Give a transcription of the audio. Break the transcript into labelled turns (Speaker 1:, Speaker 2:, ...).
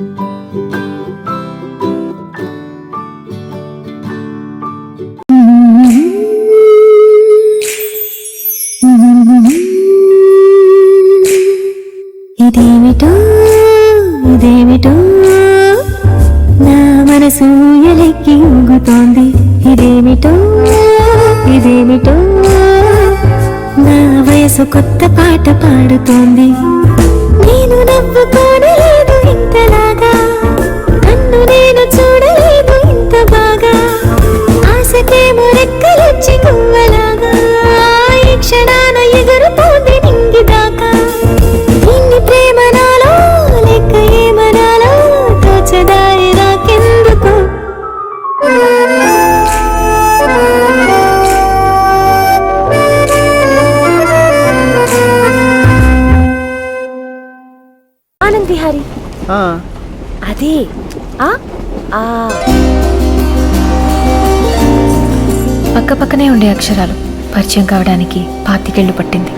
Speaker 1: ఇదేమిటో ఇదేమిటో? నా మనసు ఎలెక్కి ఊగుతోంది ఇదేమిటో ఇదేమిటో? నా వయసు కొత్త పాట పాడుతోంది. ఎగురుతోంది నింగిదాకా ఇన్ని ప్రేమ నాలో లెక్క ఏమనాలో తోచదారి నాకెందుకు ఆనంద్ విహారీ.
Speaker 2: ఆ,
Speaker 1: అదే. ఆ? ఆ.
Speaker 3: పక్క పక్కనే ఉండే అక్షరాలు. పరిచయం కావడానికి పాతికేళ్ళు పట్టింది.